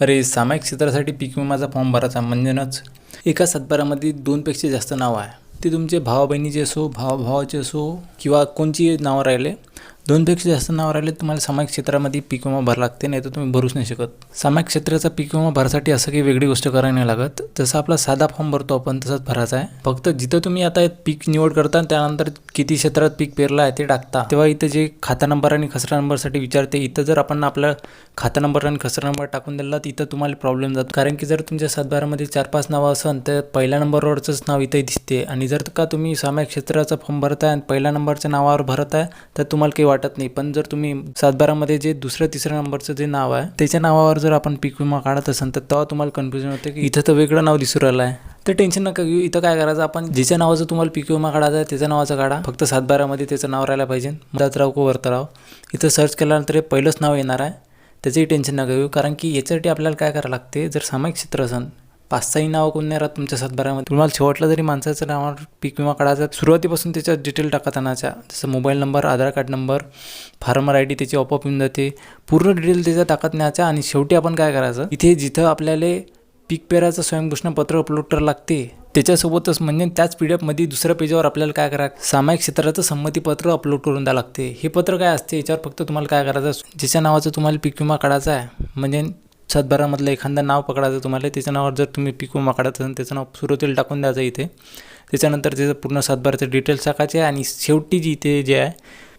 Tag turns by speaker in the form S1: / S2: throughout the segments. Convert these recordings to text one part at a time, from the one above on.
S1: अरे सामायिक क्षेत्रासाठी पीक विमाचा फॉर्म भरायचा म्हणजेच एका सातबारामध्ये दोनपेक्षा जास्त नावं आहे. ते तुमचे भावा बहिणीचे असो भावा भावाचे असो किंवा कोणची नावं राहिले दोनपेक्षा जास्त नाव राहिले तुम्हाला सामायिक क्षेत्रामध्ये पीक विमा भरा लागते नाही तर तुम्ही भरूच नाही शकत. सामायिक क्षेत्राचा पीक विमा भरासाठी असं काही वेगळी गोष्ट करायला नाही लागत. जसं आपला साधा फॉर्म भरतो आपण तसंच भरायचा आहे. फक्त जिथं तुम्ही आता पीक निवड करता त्यानंतर किती क्षेत्रात पीक पेरलं आहे ते टाकता. तेव्हा इथं जे खाता नंबर आणि खसरा नंबरसाठी विचारते इथं जर आपण आपला खाता नंबर आणि खसरा नंबर टाकून दिला तर इथं तुम्हाला प्रॉब्लेम जातो. कारण की जर तुमच्या सातबारामध्ये चार पाच नावं असेल तर पहिल्या नंबरवरचंच नाव इथे दिसते. आणि जर का तुम्ही सामायिक क्षेत्राचा फॉर्म भरताय आणि पहिल्या नंबरच्या नावावर भरत आहे तर तुम्हाला काही वाटत नाही पण जर तुम्ही सातबारामध्ये जे दुसऱ्या तिसऱ्या नंबरचं जे नाव आहे त्याच्या नावावर जर आपण पीक विमा काढत असेल तर तेव्हा तुम्हाला कन्फ्युजन होते की इथं तर वेगळं नाव दिसू राहिलं आहे. तर टेन्शन नका घेऊ इथं काय करायचं आपण ज्याच्या नावाचं तुम्हाला पीक विमा काढायचा आहे त्याच्या नावाचा काढा. फक्त सातबारामध्ये त्याचं नाव राहायला पाहिजे. दत्तराव को वर्तराव इथं सर्च केल्यानंतर हे पहिलंच नाव येणार आहे. त्याचंही टेन्शन नका घेऊ कारण की याच्यासाठी आपल्याला काय करावं लागते जर सामायिक क्षेत्र असेल पाच सहाही नावं कोण नाही राहत तुमच्या सातबारामध्ये तुम्हाला शेवटला जरी माणसाचं नावावर पीक विमा काढायचा सुरुवातीपासून त्याच्यात डिटेल टाकत आणायच्या जसं mobile number Aadhaar card number farmer I D त्याची ऑपअप येऊन जाते. पूर्ण डिटेल त्याच्या टाकत न्यायचा आणि शेवटी आपण काय करायचं? इथे जिथं आपल्याला पीक पेराचं स्वयंघोषणापत्र अपलोड करावं लागते त्याच्यासोबतच म्हणजे त्याच पी डी एफमध्ये दुसऱ्या पेजवर आपल्याला काय करायचं? सामायिक क्षेत्राचं संमतीपत्र अपलोड करून द्यावं लागते. हे पत्र काय असते? याच्यावर फक्त तुम्हाला काय करायचं? ज्याच्या नावाचं तुम्हाला पीक विमा काढायचा आहे म्हणजे सातबारामधलं एखादं नाव पकडायचं तुम्हाला त्याच्या नावावर जर तुम्ही पिकू माकडायचं असेल त्याचं नाव सुरुवातीला टाकून द्यायचं इथे. त्याच्यानंतर त्याचं पूर्ण सातबाराचे डिटेल्स टाकायचे आणि शेवटी जी इथे जे आहे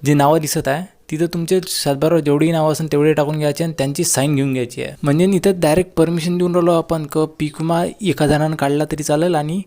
S1: जे नावं दिसत आहे तिथं तुमचे सातबारावर जेवढी नावं असेल तेवढे टाकून घ्यायचे आणि त्यांची साईन घेऊन घ्यायची आहे. म्हणजे इथं डायरेक्ट परमिशन देऊन राहिलो आपण क पीक विमा एका जणानं काढला तरी चालेल आणि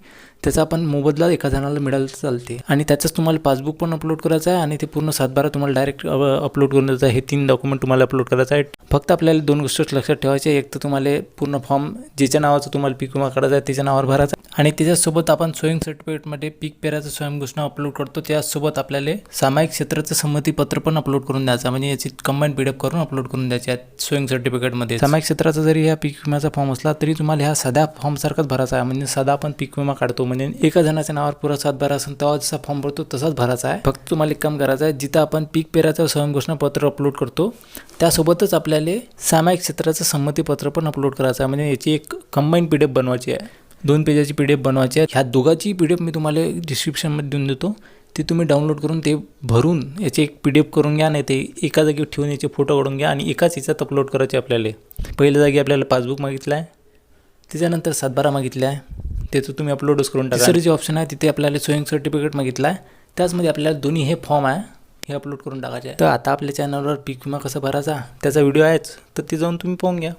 S1: त्याचा आपण मोबदला एका जणाला मिळालं चालते. आणि त्याचंच तुम्हाला पासबुक पण अपलोड करायचं आहे आणि ते पूर्ण सातबारा तुम्हाला डायरेक्ट अपलोड करून द्यायचं आहे. हे तीन डॉक्युमेंट तुम्हाला अपलोड करायचं आहे. फक्त आपल्याला दोन गोष्टी लक्षात ठेवायच्या एक तर तुम्हाला पूर्ण फॉर्म ज्याच्या नावाचं तुम्हाला पीक विमा काढायचा आहे त्याच्या नावावर भरायचा आणि त्याच्यासोबत आपण स्वयं सर्टिफिकेटमध्ये पीक पेराचं स्वयंघोषणा अपलोड करतो. त्यासोबत आपल्याला सामायिक क्षेत्राचं संमतीपत्र पण अपलोड करून द्यायचं. म्हणजे याची कंबाईन पीडीएफ करून अपलोड करून द्यायची स्वयं सर्टिफिकेटमध्ये सामायिक क्षेत्राचा जरी ह्या पीक विम्याचा फॉर्म असला तरी तुम्हाला ह्या साध्या फॉर्मसारखाच भरायचा आहे. म्हणजे साधा आपण पीक विमा काढतो. म्हणजे एका जणाच्या नावावर पुरा सात भरा असेल तेव्हा जसा फॉर्म भरतो तसाच भरायचा आहे. फक्त तुम्हाला एक काम करायचं आहे जिथं आपण पीक पेराचं स्वयंघोषणा पत्र अपलोड करतो त्यासोबतच आपल्याला सामायिक क्षेत्राचं संमतीपत्र पण अपलोड करायचं आहे. म्हणजे याची एक कंबाईन पी डी एफ बनवायची आहे. दोन पेजाची पी डी एफ बनवायची आहे. ह्या दोघाची पी डी एफ मी तुम्हाला डिस्क्रिप्शनमध्ये देऊन देतो. ते तुम्ही डाउनलोड करून ते भरून याचे एक पी डी एफ करून घ्या नाही ते एका जागी ठेवून याचे फोटो काढून घ्या आणि एकाच याच्यात अपलोड करायचे आपल्याला. पहिल्या जागी आपल्याला पासबुक मागितलं आहे. त्याच्यानंतर सातबारा मागितला आहे. त्याचं तुम्ही अपलोडच करून टाका. सर जे ऑप्शन आहे तिथे आपल्याला स्वयं सर्टिफिकेट मागितलं आहे. त्याचमध्ये आपल्याला दोन्ही हे फॉर्म आहे हे अपलोड करून टाकायचे आहे. तर आता आपल्या चॅनलवर पीक विमा कसा भरायचा त्याचा व्हिडिओ आहेच. तर ते जाऊन तुम्ही पाहून घ्या.